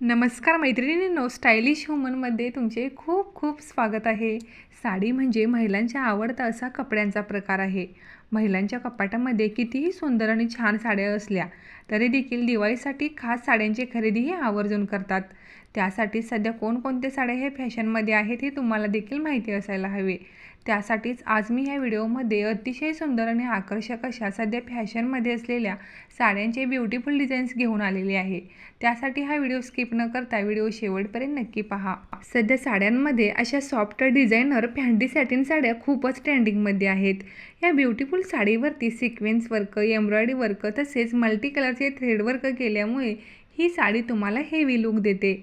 नमस्कार मैत्रिणींनो स्टायलिश वुमनमध्ये तुमचे खूप खूप स्वागत आहे. साडी म्हणजे महिलांच्या आवडता असा कपड्यांचा प्रकार आहे. महिलांच्या कपाटामध्ये कितीही सुंदर आणि छान साड्या असल्या तरी देखील दिवाळीसाठी खास साड्यांची खरेदीही आवर्जून करतात. त्यासाठी सध्या कोणकोणते साड्या हे फॅशनमध्ये आहेत हे तुम्हाला देखील माहिती असायला हवे. त्यासाठीच आज मी ह्या व्हिडिओमध्ये अतिशय सुंदर आणि आकर्षक अशा सध्या फॅशनमध्ये असलेल्या साड्यांचे ब्युटिफुल डिझाईन्स घेऊन आलेले आहे. त्यासाठी हा व्हिडिओ स्किप न करता व्हिडिओ शेवटपर्यंत नक्की पहा. सध्या साड्यांमध्ये अशा सॉफ्ट डिझायनर फॅन्डी सॅटिन साड्या खूपच ट्रेंडिंगमध्ये आहेत. या ब्युटिफुल साडीवरती सिक्वेन्स वर्क एम्ब्रॉयडरी वर्क तसेच मल्टी कलरचे थ्रेड वर्क केल्यामुळे ही साडी तुम्हाला हेवी लुक देते.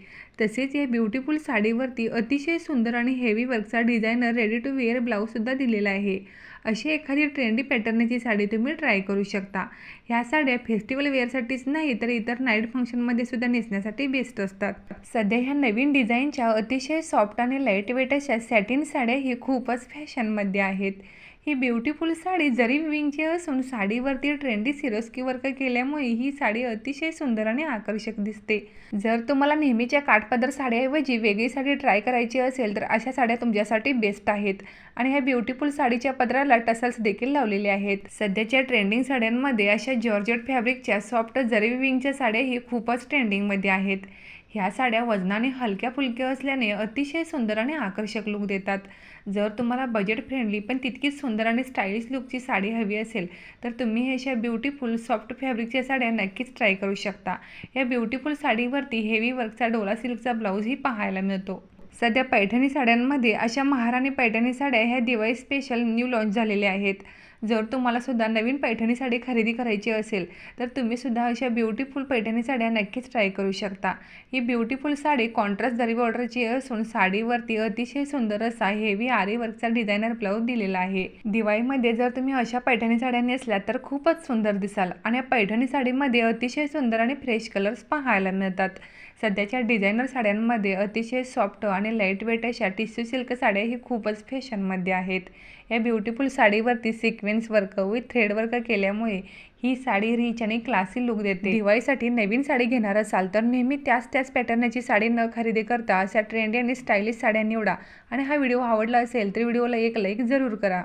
तसेच या ब्युटिफुल साडीवरती अतिशय सुंदर आणि हेवी वर्कचा डिझायनर रेडी टू वेअर ब्लाऊजसुद्धा दिलेला आहे. अशी एखादी ट्रेंडी पॅटर्नची साडी तुम्ही ट्राय करू शकता. ह्या साड्या फेस्टिवल वेअरसाठीच नाही तर इतर नाईट फंक्शनमध्ये सुद्धा नेसण्यासाठी बेस्ट असतात. सध्या ह्या नवीन डिझाईनच्या अतिशय सॉफ्ट आणि लाइट वेट अशा सॅटिन साड्या ही खूपच फॅशनमध्ये आहेत. ही ब्युटिफुल साडी जरी विविंगची असून साडीवरती ट्रेंडी सिरोस्की वर्क केल्यामुळे ही साडी अतिशय सुंदर आणि आकर्षक दिसते. जर तुम्हाला नेहमीच्या काठपदर साड्याऐवजी वेगळी साडी ट्राय करायची असेल तर अशा साड्या तुमच्यासाठी बेस्ट आहेत. आणि ह्या ब्युटिफुल साडीच्या पदराला टसल्स देखील लावलेले आहेत. सध्याच्या ट्रेंडिंग साड्यांमध्ये अशा जॉर्जेट फॅब्रिकच्या सॉफ्ट जरी विविंगच्या साड्या ही खूपच ट्रेंडिंगमध्ये आहेत. ह्या साड्या वजनाने हलक्या फुलक्या असल्याने अतिशय सुंदर आणि आकर्षक लुक देतात. जर तुम्हाला बजेट फ्रेंडली पण तितकीच सुंदर आणि स्टाईलिश लुकची साडी हवी असेल तर तुम्ही अशा ब्युटिफुल सॉफ्ट फॅब्रिकच्या साड्या नक्कीच ट्राय करू शकता. या ब्युटिफुल साडीवरती हेवी वर्कचा डोला सिल्कचा ब्लाऊजही पाहायला मिळतो. सध्या पैठणी साड्यांमध्ये अशा महाराणी पैठणी साड्या ह्या दिवाळी स्पेशल न्यू लॉन्च झालेल्या आहेत. जर तुम्हाला सुद्धा नवीन पैठणी साडी खरेदी करायची असेल तर तुम्ही सुद्धा अशा ब्युटिफुल पैठणी साड्या नक्कीच ट्राय करू शकता. ही ब्युटिफुल साडी कॉन्ट्रास्ट दरी बॉर्डरची असून साडीवरती अतिशय सुंदर असा हेवी आरी वर्कचा डिझायनर ब्लाऊज दिलेला आहे. दिवाळीमध्ये जर तुम्ही अशा पैठणी साड्या नेसल्या तर खूपच सुंदर दिसाल आणि या पैठणी साडीमध्ये अतिशय सुंदर आणि फ्रेश कलर्स पाहायला मिळतात. सध्याच्या डिझायनर साड्यांमध्ये अतिशय सॉफ्ट आणि लाइट वेट अशा टिश्यू सिल्क साड्या ही खूपच फॅशनमध्ये आहेत. या beautiful साडीवरती sequence work with thread work केल्यामुळे ही साडी रिच आणि क्लासी लुक देते. दिवाळीसाठी नवीन साडी घेणार असाल तर नेहमी त्याच त्याच पॅटर्नची साडी न खरेदी करता अशा ट्रेंडी आणि स्टायलिश साड्या निवडा. आणि हा व्हिडिओ आवडला असेल तर व्हिडिओला एक लाईक जरूर करा.